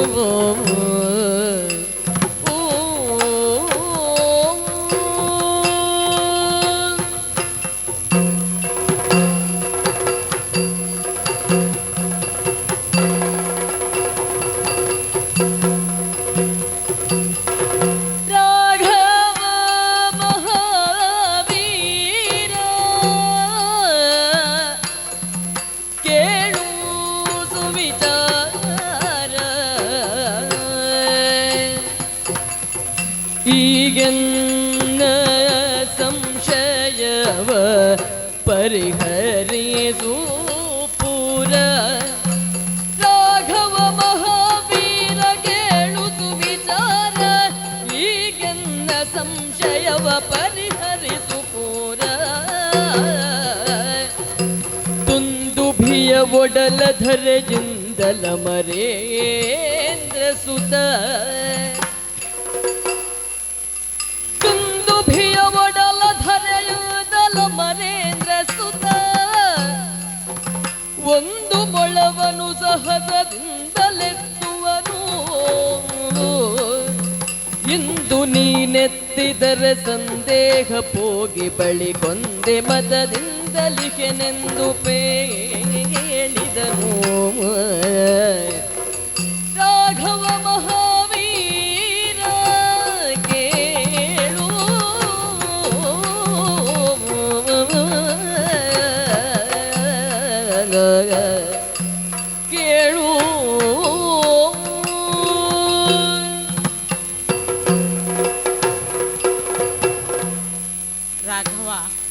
oh, oh. ಈಗೆನ್ನ ಸಂಶಯವ ಪರಿಹರಿಸು ಪೂರ. ರಾಘವ ಮಹಾವೀರ ಕೇಳು ಸುವಿಚಾರ ಈಗೆನ್ನ ಸಂಶಯವ ಪರಿಹರಿಸು ಪೂರ. ತುಂದುಭಿಯ ಒಡಲ ಧರೆಯಿಂದಲ ಮರೇಂದ್ರ ಸುತ. ಒಂದು ಮೊಳವನು ಸಹಸದಿಂದಲೆತ್ತುವನು ಇಂದು ನೀನೆತ್ತಿದರೆ ಸಂದೇಹ ಪೋಗಿ ಬಳಿ ಕೊಂದೆ ಪೇ ಹೇಳಿದನು. ग